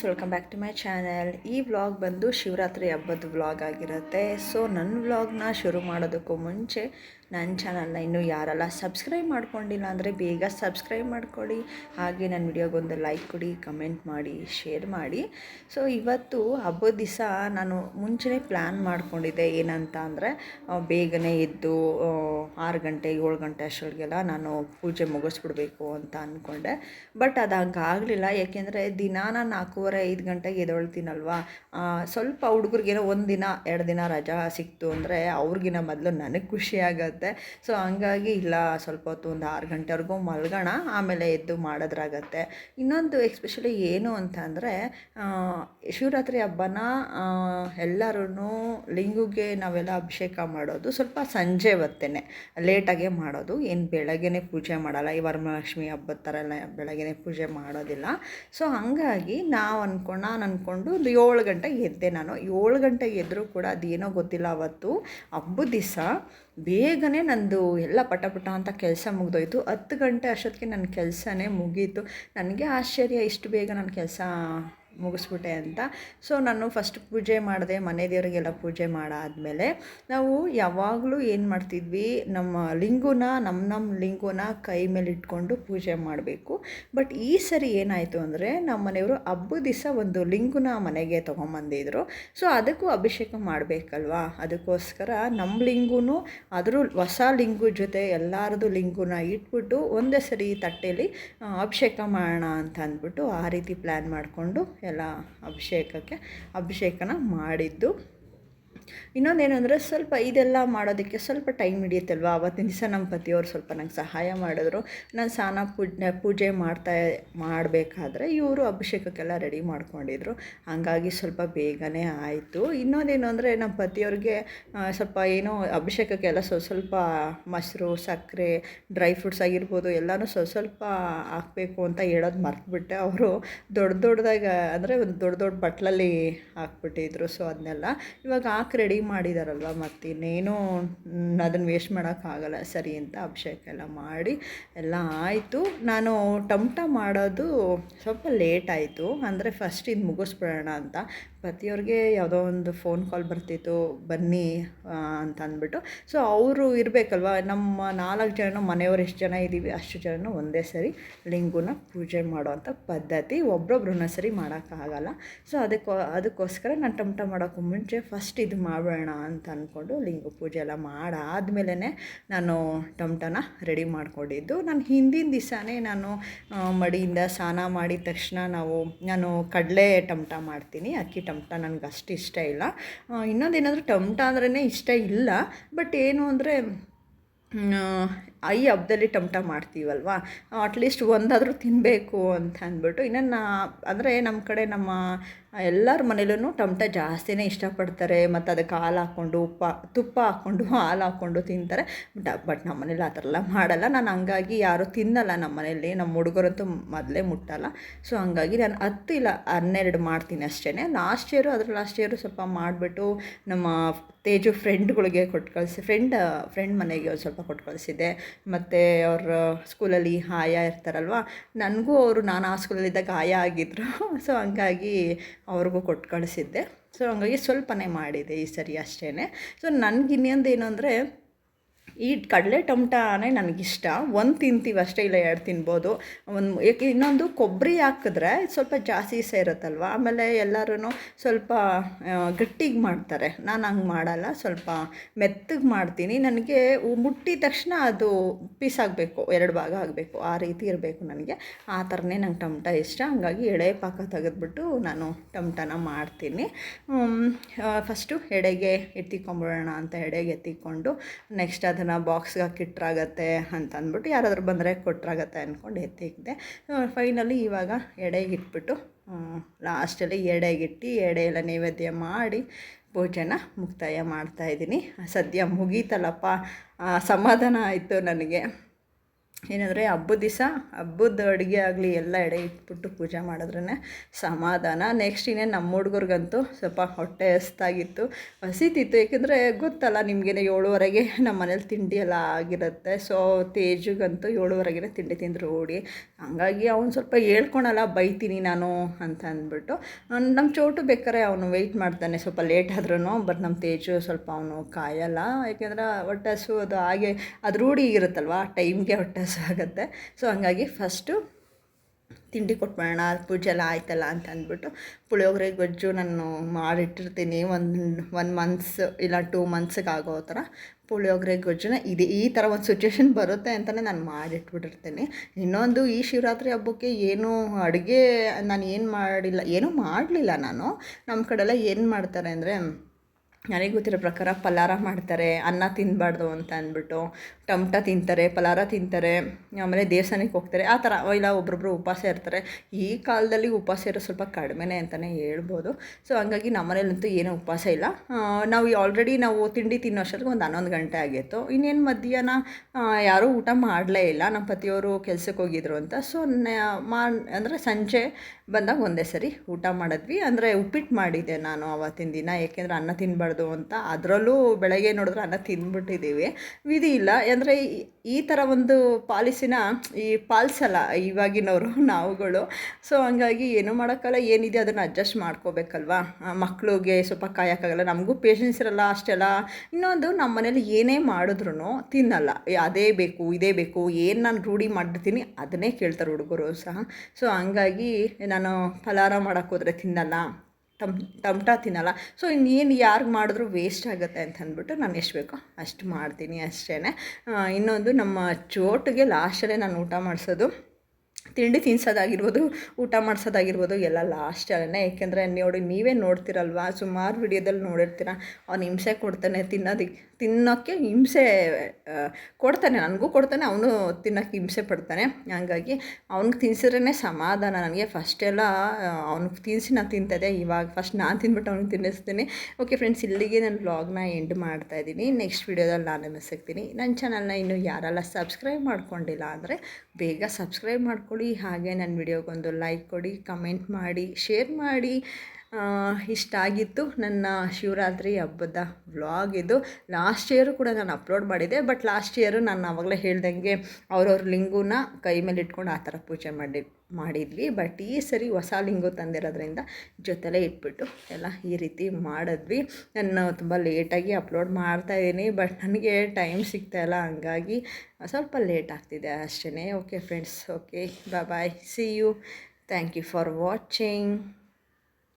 Friends welcome back to my channel ಈ vlog ಬಂದು ಶಿವರಾತ್ರಿ ಹಬ್ಬದ ವ್ಲಾಗ್ ಆಗಿರುತ್ತೆ. ಸೊ ನನ್ನ ವ್ಲಾಗ್ನ ಶುರು ಮಾಡೋದಕ್ಕೂ ಮುಂಚೆ ನನ್ನ ಚಾನಲ್ನ ಇನ್ನೂ ಯಾರೆಲ್ಲ ಸಬ್ಸ್ಕ್ರೈಬ್ ಮಾಡ್ಕೊಂಡಿಲ್ಲ ಅಂದರೆ ಬೇಗ ಸಬ್ಸ್ಕ್ರೈಬ್ ಮಾಡ್ಕೊಳ್ಳಿ ಹಾಗೆ ನನ್ನ ವಿಡಿಯೋಗೊಂದು ಲೈಕ್ ಕೊಡಿ ಕಮೆಂಟ್ ಮಾಡಿ ಶೇರ್ ಮಾಡಿ. ಸೊ ಇವತ್ತು ಹಬ್ಬದ ದಿವಸ ನಾನು ಮುಂಚೆನೇ ಪ್ಲ್ಯಾನ್ ಮಾಡಿಕೊಂಡಿದ್ದೆ ಏನಂತ ಅಂದರೆ ಬೇಗನೆ ಎದ್ದು ಆರು ಗಂಟೆ, ಏಳು ಗಂಟೆ ಅಷ್ಟೊಳಗೆಲ್ಲ ನಾನು ಪೂಜೆ ಮುಗಿಸ್ಬಿಡ್ಬೇಕು ಅಂತ ಅಂದ್ಕೊಂಡೆ ಬಟ್ ಅದು ಹಂಗಾಗಲಿಲ್ಲ ಯಾಕೆಂದರೆ ದಿನ ನಾನು ಐದು ಗಂಟೆಗೆ ಎದ್ದೊಳ್ತೀನಲ್ವಾ? ಆ, ಸ್ವಲ್ಪ ಹುಡುಗರಿಗೇನೋ ಒಂದು ದಿನ ಎರಡು ದಿನ ರಜಾ ಸಿಕ್ತು ಅಂದರೆ ಅವ್ರಿಗಿನ ಮೊದಲು ನನಗೆ ಖುಷಿ ಆಗುತ್ತೆ. ಸೊ ಹಂಗಾಗಿ ಇಲ್ಲ ಸ್ವಲ್ಪ ಹೊತ್ತು ಒಂದು ಆರು ಗಂಟೆವರೆಗೂ ಮಲ್ಗೋಣ ಆಮೇಲೆ ಎದ್ದು ಮಾಡೋದ್ರಾಗತ್ತೆ. ಇನ್ನೊಂದು ಎಕ್ಸ್ಪೆಷಲಿ ಏನು ಅಂತ ಅಂದರೆ ಶಿವರಾತ್ರಿ ಹಬ್ಬನ ಎಲ್ಲರೂ ಲಿಂಗುಗೆ ನಾವೆಲ್ಲ ಅಭಿಷೇಕ ಮಾಡೋದು ಸ್ವಲ್ಪ ಸಂಜೆ ಹೊತ್ತೇನೆ. ಲೇಟಾಗೆ ಮಾಡೋದು ಏನು ಬೆಳಗ್ಗೆನೇ ಪೂಜೆ ಮಾಡಲ್ಲ. ಈ ವರಮಹಾಲಕ್ಷ್ಮಿ ಹಬ್ಬದ ಥರ ಎಲ್ಲ ಬೆಳಗ್ಗೆನೇ ಪೂಜೆ ಮಾಡೋದಿಲ್ಲ. ಸೊ ಹಂಗಾಗಿ ನಾವು ಅಂದ್ಕೊಂಡು ನಾನು ಅಂದ್ಕೊಂಡು ಒಂದು ಏಳು ಗಂಟೆಗೆ ಎದ್ದೆ ನಾನು. ಏಳು ಗಂಟೆಗೆ ಎದ್ದರೂ ಕೂಡ ಅದೇನೋ ಗೊತ್ತಿಲ್ಲ ಅವತ್ತು. ಹಬ್ಬದ ದಿವಸ ಬೇಗನೆ ನಂದು ಎಲ್ಲ ಪಟ ಪಟ ಅಂತ ಕೆಲಸ ಮುಗಿದೋಯ್ತು. ಹತ್ತು ಗಂಟೆ ಅಷ್ಟೊತ್ತಿಗೆ ನನ್ನ ಕೆಲಸನೇ ಮುಗೀತು. ನನಗೆ ಆಶ್ಚರ್ಯ, ಇಷ್ಟು ಬೇಗ ನನ್ನ ಕೆಲಸ ಮುಗಿಸ್ಬಿಟ್ಟೆ ಅಂತ. ಸೊ ನಾನು ಫಸ್ಟ್ ಪೂಜೆ ಮಾಡಿದೆ, ಮನೆ ದೇವರಿಗೆಲ್ಲ ಪೂಜೆ ಮಾಡಾದಮೇಲೆ ನಾವು ಯಾವಾಗಲೂ ಏನು ಮಾಡ್ತಿದ್ವಿ, ನಮ್ಮ ಲಿಂಗುನ ನಮ್ಮ ನಮ್ಮ ಲಿಂಗುನ ಕೈ ಮೇಲೆ ಇಟ್ಕೊಂಡು ಪೂಜೆ ಮಾಡಬೇಕು. ಬಟ್ ಈ ಸರಿ ಏನಾಯಿತು ಅಂದರೆ ನಮ್ಮ ಮನೆಯವರು ಹಬ್ಬದ ದಿವಸ ಒಂದು ಲಿಂಗುನ ಮನೆಗೆ ತೊಗೊಂಬಂದಿದ್ರು. ಸೊ ಅದಕ್ಕೂ ಅಭಿಷೇಕ ಮಾಡಬೇಕಲ್ವಾ? ಅದಕ್ಕೋಸ್ಕರ ನಮ್ಮ ಲಿಂಗುನು, ಅದರ ಹೊಸ ಲಿಂಗು ಜೊತೆ ಎಲ್ಲರದು ಲಿಂಗುನ ಇಟ್ಬಿಟ್ಟು ಒಂದೇ ಸರಿ ತಟ್ಟೆಯಲ್ಲಿ ಅಭಿಷೇಕ ಮಾಡೋಣ ಅಂತ ಅಂದ್ಬಿಟ್ಟು ಆ ರೀತಿ ಪ್ಲ್ಯಾನ್ ಮಾಡಿಕೊಂಡು ಎಲ್ಲ ಅಭಿಷೇಕಕ್ಕೆ ಅಭಿಷೇಕನ ಮಾಡಿದ್ದು. ಇನ್ನೊಂದೇನೆಂದರೆ ಸ್ವಲ್ಪ ಇದೆಲ್ಲ ಮಾಡೋದಕ್ಕೆ ಸ್ವಲ್ಪ ಟೈಮ್ ಹಿಡಿಯುತ್ತಲ್ವ? ಆವತ್ತಿನ ದಿವಸ ನಮ್ಮ ಪತಿಯವರು ಸ್ವಲ್ಪ ನಂಗೆ ಸಹಾಯ ಮಾಡಿದ್ರು. ನಾನು ಸ್ನಾನ ಪೂಜೆ ಪೂಜೆ ಮಾಡ್ತಾ, ಮಾಡಬೇಕಾದ್ರೆ ಇವರು ಅಭಿಷೇಕಕ್ಕೆಲ್ಲ ರೆಡಿ ಮಾಡ್ಕೊಂಡಿದ್ರು. ಹಾಗಾಗಿ ಸ್ವಲ್ಪ ಬೇಗನೆ ಆಯಿತು. ಇನ್ನೊಂದೇನು ಅಂದರೆ ನಮ್ಮ ಪತಿಯವ್ರಿಗೆ ಸ್ವಲ್ಪ ಏನೋ ಅಭಿಷೇಕಕ್ಕೆಲ್ಲ ಸ್ವಲ್ಪ ಸ್ವಲ್ಪ ಮೊಸರು, ಸಕ್ಕರೆ, ಡ್ರೈ ಫ್ರೂಟ್ಸ್ ಆಗಿರ್ಬೋದು ಎಲ್ಲನೂ ಸ್ವಲ್ಪ ಸ್ವಲ್ಪ ಹಾಕಬೇಕು ಅಂತ ಹೇಳೋದು ಮರ್ತುಬಿಟ್ಟೆ. ಅವರು ದೊಡ್ಡ ದೊಡ್ಡದಾಗ, ಅಂದರೆ ಒಂದು ದೊಡ್ಡ ದೊಡ್ಡ ಬಟ್ಲಲ್ಲಿ ಹಾಕ್ಬಿಟ್ಟಿದ್ರು. ಸೊ, ಅದನ್ನೆಲ್ಲ ಇವಾಗ ಹಾಕಿ ರೆಡಿ ಮಾಡಿದಾರಲ್ವ ಮತ್ತು ಇನ್ನೇನು ಅದನ್ನು ವೇಸ್ಟ್ ಮಾಡೋಕ್ಕಾಗಲ್ಲ ಸರಿ ಅಂತ ಅಭಿಷೇಕ ಎಲ್ಲ ಮಾಡಿ ಎಲ್ಲ ಆಯಿತು. ನಾನು ಟಮಟ ಮಾಡೋದು ಸ್ವಲ್ಪ ಲೇಟ್ ಆಯಿತು. ಅಂದರೆ ಫಸ್ಟ್ ಇದು ಮುಗಿಸ್ಬಿಡೋಣ ಅಂತ. ಪತಿಯವ್ರಿಗೆ ಯಾವುದೋ ಒಂದು ಫೋನ್ ಕಾಲ್ ಬರ್ತಿತ್ತು, ಬನ್ನಿ ಅಂತ ಅಂದ್ಬಿಟ್ಟು. ಸೊ ಅವರು ಇರಬೇಕಲ್ವ? ನಮ್ಮ ನಾಲ್ಕು ಜನ ಮನೆಯವ್ರು ಎಷ್ಟು ಜನ ಇದ್ದೀವಿ ಅಷ್ಟು ಜನ ಒಂದೇ ಸರಿ ಲಿಂಗುನ ಪೂಜೆ ಮಾಡೋವಂಥ ಪದ್ಧತಿ. ಒಬ್ರೊಬ್ರನ್ನ ಸರಿ ಮಾಡೋಕ್ಕಾಗಲ್ಲ ಸೊ ಅದಕ್ಕೋ, ಅದಕ್ಕೋಸ್ಕರ ನಾನು ಟಮಟ ಮಾಡೋಕ್ಕೂ ಮುಂಚೆ ಫಸ್ಟ್ ಇದು ಮಾಡೋಣ ಅಂತ ಅಂದ್ಕೊಂಡು ಲಿಂಗ ಪೂಜೆ ಎಲ್ಲ ಮಾಡಾದ್ಮೇಲೆ ನಾನು ಟಮಟನ ರೆಡಿ ಮಾಡ್ಕೊಂಡಿದ್ದು. ನಾನು ಹಿಂದಿನ ದಿವಸನೇ ನಾನು ಮಡಿಯಿಂದ ಸ್ನಾನ ಮಾಡಿದ ತಕ್ಷಣ ನಾವು, ನಾನು ಕಡಲೆ ಟಮಟ ಮಾಡ್ತೀನಿ. ಅಕ್ಕಿ ಟಮಟ ನನಗೆ ಅಷ್ಟು ಇಷ್ಟ ಇಲ್ಲ. ಇನ್ನೊಂದೇನಾದರೂ ಟಮಟ ಅಂದ್ರೇ ಇಷ್ಟ ಇಲ್ಲ. ಬಟ್ ಏನು ಅಂದರೆ ಈ ಹಬ್ಬದಲ್ಲಿ ಟಮಟ ಮಾಡ್ತೀವಲ್ವ? ಅಟ್ಲೀಸ್ಟ್ ಒಂದಾದರೂ ತಿನ್ನಬೇಕು ಅಂತ ಅಂದ್ಬಿಟ್ಟು ಇನ್ನೊಂದು ನಾ, ಅಂದರೆ ನಮ್ಮ ಕಡೆ ನಮ್ಮ ಎಲ್ಲರ ಮನೇಲೂ ಟಮಟ ಜಾಸ್ತಿನೇ ಇಷ್ಟಪಡ್ತಾರೆ. ಮತ್ತು ಅದಕ್ಕೆ ಹಾಲು ಹಾಕ್ಕೊಂಡು ಉಪ್ಪ, ತುಪ್ಪ ಹಾಕ್ಕೊಂಡು ಹಾಲು ಹಾಕ್ಕೊಂಡು ತಿಂತಾರೆ. ಬಟ್ ಬಟ್ ನಮ್ಮ ಮನೇಲಿ ಆ ಥರ ಎಲ್ಲ ಮಾಡಲ್ಲ. ನಾನು ಹಂಗಾಗಿ ಯಾರೂ ತಿನ್ನಲ್ಲ ನಮ್ಮ ಮನೇಲಿ. ನಮ್ಮ ಹುಡುಗರಂತೂ ಮೊದಲೇ ಮುಟ್ಟಲ್ಲ. ಸೊ ಹಂಗಾಗಿ ನಾನು ಹತ್ತು ಇಲ್ಲ, ಹನ್ನೆರಡು ಮಾಡ್ತೀನಿ ಅಷ್ಟೇ ಲಾಸ್ಟ್ ಇಯರು ಅದ್ರ ಲಾಸ್ಟ್ ಇಯರು ಸ್ವಲ್ಪ ಮಾಡಿಬಿಟ್ಟು ನಮ್ಮ ತೇಜು ಫ್ರೆಂಡ್ಗಳಿಗೆ ಕೊಟ್ಟು ಕಳಿಸಿ ಫ್ರೆಂಡ್ ಫ್ರೆಂಡ್ ಮನೆಗೆ ಒಂದು ಸ್ವಲ್ಪ ಕೊಟ್ಟು ಕಳಿಸಿದ್ದೆ. ಮತ್ತು ಅವ್ರ ಸ್ಕೂಲಲ್ಲಿ ಹಾಯ ಇರ್ತಾರಲ್ವ, ನನಗೂ ಅವರು ನಾನು ಆ ಸ್ಕೂಲಲ್ಲಿದ್ದಾಗ ಆಯ ಆಗಿದ್ದರು ಸೊ ಹಂಗಾಗಿ ಅವ್ರಿಗೂ ಕೊಟ್ಟು ಕಳಿಸಿದ್ದೆ. ಸೊ ಹಂಗಾಗಿ ಸ್ವಲ್ಪನೇ ಮಾಡಿದೆ ಈ ಸರಿ ಅಷ್ಟೇ ಸೊ ನನಗೆ ಇನ್ನೊಂದು ಏನು ಅಂದರೆ ಈ ಕಡಲೆ ಟೊಮಟಾನೇ ನನಗಿಷ್ಟ. ಒಂದು ತಿಂತೀವಿ ಅಷ್ಟೇ ಇಲ್ಲ ಎರಡು ತಿನ್ಬೋದು. ಒಂದು ಏಕೆ ಇನ್ನೊಂದು ಕೊಬ್ಬರಿ ಹಾಕಿದ್ರೆ ಸ್ವಲ್ಪ ಜಾಸ್ತಿ ಸೇರುತ್ತಲ್ವ ಆಮೇಲೆ ಎಲ್ಲರೂ ಸ್ವಲ್ಪ ಗಟ್ಟಿಗೆ ಮಾಡ್ತಾರೆ. ನಾನು ಹಂಗೆ ಮಾಡಲ್ಲ. ಸ್ವಲ್ಪ ಮೆತ್ತಗೆ ಮಾಡ್ತೀನಿ. ನನಗೆ ಮುಟ್ಟಿದ ತಕ್ಷಣ ಅದು ಪೀಸ್ ಆಗಬೇಕು ಎರಡು ಭಾಗ ಆಗಬೇಕು. ಆ ರೀತಿ ಇರಬೇಕು ನನಗೆ. ಆ ಥರನೇ ನಂಗೆ ಟೊಮಟ ಇಷ್ಟ. ಹಂಗಾಗಿ ಎಳೆ ಪಾಕ ತೆಗೆದ್ಬಿಟ್ಟು ನಾನು ಟೊಮಟನ ಮಾಡ್ತೀನಿ. ಫಸ್ಟು ಎಡೆಗೆ ಎತ್ತಿಕೊಂಬಿಡೋಣ ಅಂತ ಎಡೆಗೆ ಎತ್ತಿಕೊಂಡು, ನೆಕ್ಸ್ಟ್ ಅದನ್ನು ಬಾಕ್ಸ್ಗೆ ಹಾಕಿಟ್ರಾಗತ್ತೆ ಅಂತ ಅಂದ್ಬಿಟ್ಟು ಯಾರಾದರೂ ಬಂದರೆ ಕೊಟ್ಟರಾಗತ್ತೆ ಅಂದ್ಕೊಂಡು ಎತ್ತಿಕ್ಕಿದೆ ಫೈನಲಿ ಇವಾಗ ಎಡೆಗೆ ಇಟ್ಬಿಟ್ಟು ಲಾಸ್ಟಲ್ಲಿ ಎಡೆಗಿಟ್ಟು ಎಡೆ ಎಲ್ಲ ನೈವೇದ್ಯ ಮಾಡಿ ಪೂಜೆನ ಮುಕ್ತಾಯ ಮಾಡ್ತಾಯಿದ್ದೀನಿ ಸದ್ಯ ಮುಗೀತಲ್ಲಪ್ಪ. ಸಮಾಧಾನ ಆಯಿತು ನನಗೆ. ಏನಂದರೆ ಹಬ್ಬದ ದಿವಸ, ಹಬ್ಬದ ಅಡುಗೆ ಆಗಲಿ ಎಲ್ಲ ಎಡೆ ಇಟ್ಬಿಟ್ಟು ಪೂಜೆ ಮಾಡಿದ್ರೇ ಸಮಾಧಾನ. ನೆಕ್ಸ್ಟ್ ಇನ್ನೇನು ನಮ್ಮ ಹುಡುಗರಿಗಂತೂ ಸ್ವಲ್ಪ ಹೊಟ್ಟೆ ಹಸ್ತಾಗಿತ್ತು ಹಸಿತಿತ್ತು ಏಕೆಂದರೆ ಗೊತ್ತಲ್ಲ, ನಿಮಗೇನೆ ಏಳುವರೆಗೆ ನಮ್ಮ ಮನೇಲಿ ತಿಂಡಿ ಎಲ್ಲ ಆಗಿರುತ್ತೆ. ಸೊ ತೇಜುಗಂತೂ ಏಳುವರೆಗೆ ತಿಂಡಿ ತಿಂದರು ಓಡಿ. ಹಂಗಾಗಿ ಅವ್ನು ಸ್ವಲ್ಪ ಹೇಳ್ಕೊಳಲ್ಲ, ಬೈತೀನಿ ನಾನು ಅಂತ ಅಂದ್ಬಿಟ್ಟು. ನಮ್ಮ ಚೋಟು ಬೇಕಾರೆ ಅವನು ವೆಯ್ಟ್ ಮಾಡ್ತಾನೆ, ಸ್ವಲ್ಪ ಲೇಟ್ ಆದ್ರೂ ಬಟ್ ನಮ್ಮ ತೇಜು ಸ್ವಲ್ಪ ಅವನು ಕಾಯಲ್ಲ. ಯಾಕೆಂದ್ರೆ ಹೊಟ್ಟೆ ಹಸು ಅದು ಹಾಗೆ, ಅದು ರೂಢಿ ಇರುತ್ತಲ್ವ ಟೈಮ್ಗೆ ಹೊಟ್ಟೆ ಆಗುತ್ತೆ. ಸೊ ಹಂಗಾಗಿ ಫಸ್ಟು ತಿಂಡಿ ಕೊಟ್ಬಿಡೋಣ ಪೂಜೆ ಎಲ್ಲ ಆಯ್ತಲ್ಲ ಅಂತ ಅಂದ್ಬಿಟ್ಟು ಪುಳಿಯೋಗರೆ, ಗೊಜ್ಜು ನಾನು ಮಾಡಿಟ್ಟಿರ್ತೀನಿ. ಒಂದು ಒನ್ ಮಂತ್ಸ್ ಇಲ್ಲ ಟೂ ಮಂತ್ಸಿಗೆ ಆಗೋ ಥರ ಪುಳಿಯೋಗರೆ, ಗೊಜ್ಜುನ ಇದು ಈ ಥರ ಒಂದು ಸಿಚುವೇಶನ್ ಬರುತ್ತೆ ಅಂತಲೇ ನಾನು ಮಾಡಿಟ್ಬಿಟ್ಟಿರ್ತೀನಿ. ಇನ್ನೊಂದು ಈ ಶಿವರಾತ್ರಿ ಹಬ್ಬಕ್ಕೆ ಏನು ಅಡುಗೆ ನಾನು ಏನು ಮಾಡಿಲ್ಲ, ಏನೂ ಮಾಡಲಿಲ್ಲ ನಾನು. ನಮ್ಮ ಕಡೆಲ್ಲ ಏನು ಮಾಡ್ತಾರೆ ಅಂದರೆ ನನಗೆ ಗೊತ್ತಿರೋ ಪ್ರಕಾರ ಪಲಾರ ಮಾಡ್ತಾರೆ, ಅನ್ನ ತಿನ್ನಬಾರ್ದು ಅಂತ ಅಂದ್ಬಿಟ್ಟು. ಟಮಟ ತಿಂತಾರೆ, ಪಲಾರ ತಿಂತಾರೆ, ಆಮೇಲೆ ದೇವಸ್ಥಾನಕ್ಕೆ ಹೋಗ್ತಾರೆ. ಆ ಥರ, ಇಲ್ಲ, ಒಬ್ರೊಬ್ರು ಉಪವಾಸ ಇರ್ತಾರೆ. ಈ ಕಾಲದಲ್ಲಿ ಉಪವಾಸ ಇರೋ ಸ್ವಲ್ಪ ಕಡಿಮೆನೇ ಅಂತಲೇ ಹೇಳ್ಬೋದು. ಸೊ ಹಂಗಾಗಿ ನಮ್ಮನೇಲಂತೂ ಏನೂ ಉಪವಾಸ ಇಲ್ಲ. ನಾವು ಆಲ್ರೆಡಿ ನಾವು ತಿಂಡಿ ತಿನ್ನೋ ಅಷ್ಟೊತ್ತಿಗೆ ಒಂದು ಹನ್ನೊಂದು ಗಂಟೆ ಆಗಿತ್ತು. ಇನ್ನೇನು ಮಧ್ಯಾಹ್ನ ಯಾರೂ ಊಟ ಮಾಡಲೇ ಇಲ್ಲ. ನಮ್ಮ ಪತಿಯವರು ಕೆಲಸಕ್ಕೆ ಹೋಗಿದ್ರು ಅಂತ. ಸೊ ಮಾ, ಅಂದರೆ ಸಂಜೆ ಬಂದಾಗ ಒಂದೇ ಸರಿ ಊಟ ಮಾಡಿದ್ವಿ. ಅಂದರೆ ಉಪ್ಪಿಟ್ಟು ಮಾಡಿದ್ದೆ ನಾನು ಆವತ್ತಿನ ದಿನ ಏಕೆಂದರೆ ಅನ್ನ ತಿನ್ನಬಾರ್ದು ಅಂತ. ಅದರಲ್ಲೂ ಬೆಳಗ್ಗೆ ನೋಡಿದ್ರೆ ಅನ್ನ ತಿಂದ್ಬಿಟ್ಟಿದ್ದೀವಿ ವಿಧಿ ಇಲ್ಲ. ಅಂದರೆ ಈ ಥರ ಒಂದು ಪಾಲಿಸಿನ, ಈ ಪಾಲಿಸಲ್ಲ ಇವಾಗಿನವರು, ನಾವುಗಳು. ಸೊ ಹಂಗಾಗಿ ಏನೂ ಮಾಡೋಕ್ಕಲ್ಲ ಏನಿದೆ ಅದನ್ನು ಅಡ್ಜಸ್ಟ್ ಮಾಡ್ಕೋಬೇಕಲ್ವಾ? ಮಕ್ಕಳಿಗೆ ಸ್ವಲ್ಪ ಕಾಯೋಕ್ಕಾಗಲ್ಲ. ನಮಗೂ ಪೇಷನ್ಸ್ ಇರಲ್ಲ ಅಷ್ಟೆಲ್ಲ. ಇನ್ನೊಂದು ನಮ್ಮ ಮನೇಲಿ ಏನೇ ಮಾಡಿದ್ರು ತಿನ್ನಲ್ಲ. ಅದೇ ಬೇಕು, ಇದೇ ಬೇಕು. ಏನು ನಾನು ರೂಢಿ ಮಾಡಿರ್ತೀನಿ ಅದನ್ನೇ ಕೇಳ್ತಾರೆ ಹುಡುಗರು ಸಹ. ಸೊ ಹಂಗಾಗಿ ನಾನು ಫಲಾರ ಮಾಡೋಕ್ಕೆ ಹೋದರೆ ತಿನ್ನಲ್ಲ, ತಮ್ ಟಮಟ ತಿನ್ನಲ್ಲ. ಸೊ ಇನ್ನೇನು ಯಾರಿಗೆ ಮಾಡಿದ್ರು ವೇಸ್ಟ್ ಆಗುತ್ತೆ ಅಂತ ಅಂದ್ಬಿಟ್ಟು ನಾನು ಎಷ್ಟು ಬೇಕೋ ಅಷ್ಟು ಮಾಡ್ತೀನಿ ಅಷ್ಟೇ ಇನ್ನೊಂದು ನಮ್ಮ ಚೋಟಿಗೆ ಲಾಸ್ಟಲ್ಲೇ ನಾನು ಊಟ ಮಾಡಿಸೋದು. ತಿಂಡಿ ತಿನ್ಸೋದಾಗಿರ್ಬೋದು, ಊಟ ಮಾಡಿಸೋದಾಗಿರ್ಬೋದು, ಎಲ್ಲ ಲಾಸ್ಟಲ್ಲೇ ಏಕೆಂದರೆ ನೋಡಿ, ನೀವೇ ನೋಡ್ತಿರಲ್ವಾ? ಸುಮಾರು ವಿಡಿಯೋದಲ್ಲಿ ನೋಡಿರ್ತೀರ ಅವ್ನು ಹಿಂಸೆ ಕೊಡ್ತಾನೆ ತಿನ್ನೋದಕ್ಕೆ ತಿನ್ನೋಕ್ಕೆ ಹಿಂಸೆ ಕೊಡ್ತಾನೆ. ನನಗೂ ಕೊಡ್ತಾನೆ, ಅವನು ತಿನ್ನೋಕ್ಕೆ ಹಿಂಸೆ ಪಡ್ತಾನೆ. ಹಂಗಾಗಿ ಅವ್ನಿಗೆ ತಿನ್ಸಿದ್ರೇ ಸಮಾಧಾನ ನನಗೆ. ಫಸ್ಟೆಲ್ಲ ಅವ್ನಿಗೆ ತಿನ್ನಿಸಿ ನಾನು ತಿಂತದೆ ಇವಾಗ ಫಸ್ಟ್ ನಾನು ತಿಂದ್ಬಿಟ್ಟು ಅವ್ನಿಗೆ ತಿನ್ನಿಸ್ತೀನಿ. ಓಕೆ ಫ್ರೆಂಡ್ಸ್ ಇಲ್ಲಿಗೆ ನಾನು ವ್ಲಾಗ್ನ ಎಂಡ್ ಮಾಡ್ತಾಯಿದ್ದೀನಿ ನೆಕ್ಸ್ಟ್ ವೀಡಿಯೋದಲ್ಲಿ ನಾನು ಸಿಗ್ತೀನಿ. ನನ್ನ ಚಾನಲ್ನ ಇನ್ನು ಯಾರೆಲ್ಲ ಸಬ್ಸ್ಕ್ರೈಬ್ ಮಾಡ್ಕೊಂಡಿಲ್ಲ ಅಂದರೆ ಬೇಗ ಸಬ್ಸ್ಕ್ರೈಬ್ ಮಾಡ್ಕೊಳ್ಳಿ. ಹಾಗೆ ನನ್ನ ವಿಡಿಯೋಗೊಂದು ಲೈಕ್ ಕೊಡಿ ಕಮೆಂಟ್ ಮಾಡಿ ಶೇರ್ ಮಾಡಿ. ಇಷ್ಟ ಆಗಿತ್ತು ನನ್ನ ಶಿವರಾತ್ರಿ ಹಬ್ಬದ ವ್ಲಾಗ್ ಇದು. ಲಾಸ್ಟ್ ಇಯರು ಕೂಡ ನಾನು ಅಪ್ಲೋಡ್ ಮಾಡಿದೆ ಬಟ್ ಲಾಸ್ಟ್ ಇಯರು ನಾನು ಆವಾಗಲೇ ಹೇಳ್ದಂಗೆ ಅವ್ರವ್ರ ಲಿಂಗುನ ಕೈ ಮೇಲೆ ಇಟ್ಕೊಂಡು ಆ ಥರ ಪೂಜೆ ಮಾಡಿ, ಮಾಡಿದ್ವಿ. ಬಟ್ ಈ ಸರಿ ಹೊಸ ಲಿಂಗು ತಂದಿರೋದ್ರಿಂದ ಜೊತೆಲೇ ಇಟ್ಬಿಟ್ಟು ಎಲ್ಲ ಈ ರೀತಿ ಮಾಡಿದ್ವಿ. ನಾನು ತುಂಬ ಲೇಟಾಗಿ ಅಪ್ಲೋಡ್ ಮಾಡ್ತಾಯಿದ್ದೀನಿ ಬಟ್ ನನಗೆ ಟೈಮ್ ಸಿಗ್ತಾಯಿಲ್ಲ ಹಂಗಾಗಿ ಸ್ವಲ್ಪ ಲೇಟ್ ಆಗ್ತಿದೆ ಅಷ್ಟೇ okay friends okay bye see you thank you for watching